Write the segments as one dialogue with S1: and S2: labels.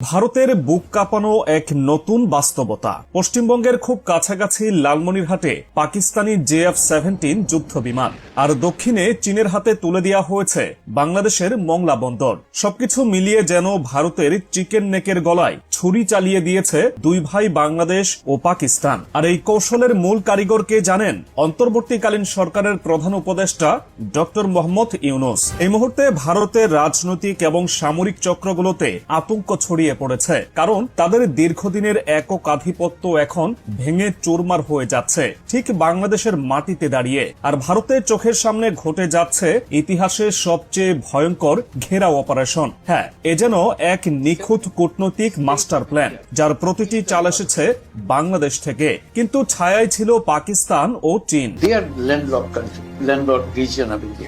S1: ভারতের বুক কাঁপানো এক নতুন বাস্তবতা। পশ্চিমবঙ্গের খুব কাছাকাছি লালমনিরহাটে পাকিস্তানি জেএফ সেভেন্টিন যুদ্ধ বিমান আর দক্ষিণে চীনের হাতে তুলে দেওয়া হয়েছে বাংলাদেশের মংলা বন্দর। সবকিছু মিলিয়ে যেন ভারতের চিকেন নেকের গলায় ছুরি চালিয়ে দিয়েছে দুই ভাই বাংলাদেশ ও পাকিস্তান। আর এই কৌশলের মূল কারিগরকে জানেন অন্তর্বর্তীকালীন সরকারের প্রধান উপদেষ্টা ডক্টর মোহাম্মদ ইউনুস। এই মুহূর্তে ভারতের রাজনৈতিক এবং সামরিক চক্রগুলোতে আতঙ্ক ছড়িয়ে পড়েছে। কারণ তাদের দীর্ঘদিনের একক আধিপত্য এখন ভেঙে চুরমার হয়ে যাচ্ছে। ঠিক বাংলাদেশের মাটিতে দাঁড়িয়ে। আর ভারতের চোখের সামনে ঘটে যাচ্ছে ইতিহাসের সবচেয়ে ভয়ঙ্কর ঘেরাও অপারেশন। হ্যাঁ এ যেন এক নিখুঁত কূটনৈতিক মাস্টার প্ল্যান, যার প্রতিটি চাল এসেছে বাংলাদেশ থেকে। কিন্তু ছায়ায় ছিল পাকিস্তান ও চীন।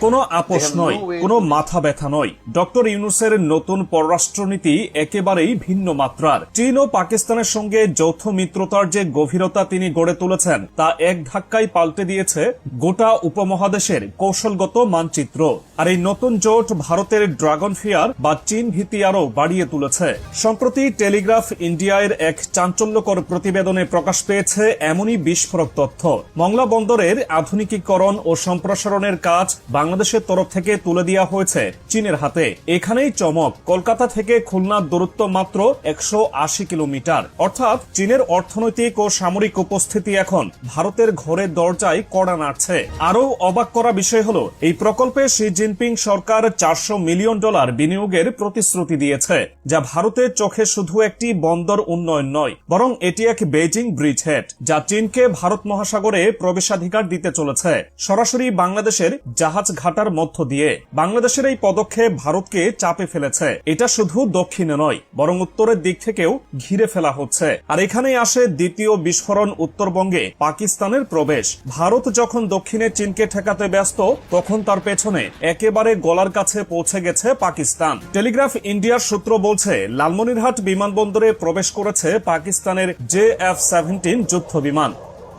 S1: কোনো আপোষ নয় কোনো মাথা ব্যথা নয়। ডক্টর ইউনুসের নতুন পররাষ্ট্রনীতি একেবারেই ভিন্ন মাত্রার। চীন ও পাকিস্তানের সঙ্গে যৌথ মিত্রতার যে গভীরতা তিনি গড়ে তুলেছেন তা এক ধাক্কায় পাল্টে দিয়েছে গোটা উপমহাদেশের কৌশলগত মানচিত্র। আর এই নতুন জোট ভারতের ড্রাগন ফিয়ার বা চীন ভীতি আরও বাড়িয়ে তুলেছে। সম্প্রতি টেলিগ্রাফ ইন্ডিয়ার এক চাঞ্চল্যকর প্রতিবেদনে প্রকাশ পেয়েছে এমনই বিস্ফোরক তথ্য। মংলা বন্দরের আধুনিকীকরণ ও সম্প্রসারণের কাজ বাংলাদেশের তরফ থেকে তুলে দেওয়া হয়েছে চীনের হাতে। এখানেই চমক। কলকাতা থেকে খুলনার দূরত্ব মাত্র একশো আশি কিলোমিটার। অর্থাৎ চীনের অর্থনৈতিক ও সামরিক উপস্থিতি এখন ভারতের ঘরের দরজায় কড়া নাড়ছে। আরও অবাক করা বিষয় হলো, এই প্রকল্পে শি জিনপিং সরকার চারশো মিলিয়ন ডলার বিনিয়োগের প্রতিশ্রুতি দিয়েছে, যা ভারতের চোখে শুধু একটি বন্দর উন্নয়ন নয়, বরং এটি এক বেজিং ব্রিজ হেড যা চীনকে ভারত মহাসাগরে প্রবেশাধিকার দিতে চলেছে। সরাসরি বাংলাদেশের জাহাজ ঘাটার মধ্য দিয়ে। বাংলাদেশের এই পদক্ষেপ ভারতকে চাপে ফেলেছে। এটা শুধু দক্ষিণে নয়, বরং উত্তরের দিক থেকেও ঘিরে ফেলা হচ্ছে। আর এখানেই আসে দ্বিতীয় বিস্ফোরণ উত্তরবঙ্গে পাকিস্তানের প্রবেশ। ভারত যখন দক্ষিণে চীনকে ঠেকাতে ব্যস্ত, তখন তার পেছনে একেবারে গলার কাছে পৌঁছে গেছে পাকিস্তান। টেলিগ্রাফ ইন্ডিয়ার সূত্র বলছে, লালমনিরহাট বিমানবন্দরে প্রবেশ করেছে পাকিস্তানের জে এফ সেভেন্টিন যুদ্ধ বিমান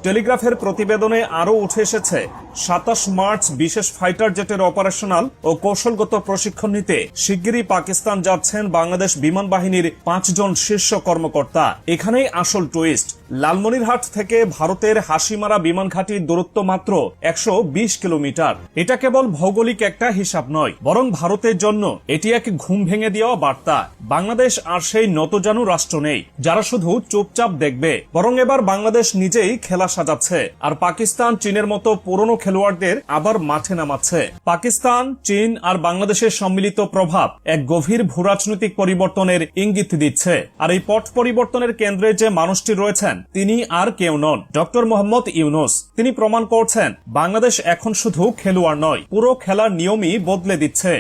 S1: টেলিগ্রাফের প্রতিবেদনে আরও উঠে এসেছে, সাতাশ মার্চ বিশেষ ফাইটার জেটের অপারেশনাল ও কৌশলগত প্রশিক্ষণ নিতে শিগগিরই পাকিস্তান যাচ্ছেন বাংলাদেশ বিমান বাহিনীর পাঁচজন শীর্ষ কর্মকর্তা। এখানেই আসল টুইস্ট লালমনিরহাট থেকে ভারতের হাসিমারা বিমান ঘাটির দূরত্ব মাত্র একশো বিশ কিলোমিটার। এটা কেবল ভৌগোলিক একটা হিসাব নয়, বরং ভারতের জন্য এটি এক ঘুম ভেঙে দেওয়া বার্তা। বাংলাদেশ আর সেই নতজানু রাষ্ট্র নেই, যারা শুধু চুপচাপ দেখবে, বরং এবার বাংলাদেশ নিজেই খেলা সাজাচ্ছে। আর পাকিস্তান, চীনের মতো পুরনো খেলোয়াড়দের আবার মাঠে নামাচ্ছে। পাকিস্তান, চীন আর বাংলাদেশের সম্মিলিত প্রভাব এক গভীর ভূরাজনৈতিক পরিবর্তনের ইঙ্গিত দিচ্ছে। আর এই পট পরিবর্তনের কেন্দ্রে যে মানুষটি রয়েছেন, তিনি আর কেউ নন। ডক্টর মোহাম্মদ ইউনুস, তিনি প্রমাণ করছেন, বাংলাদেশ এখন শুধু খেলোয়াড় নয়, পুরো খেলার নিয়মই বদলে দিচ্ছে।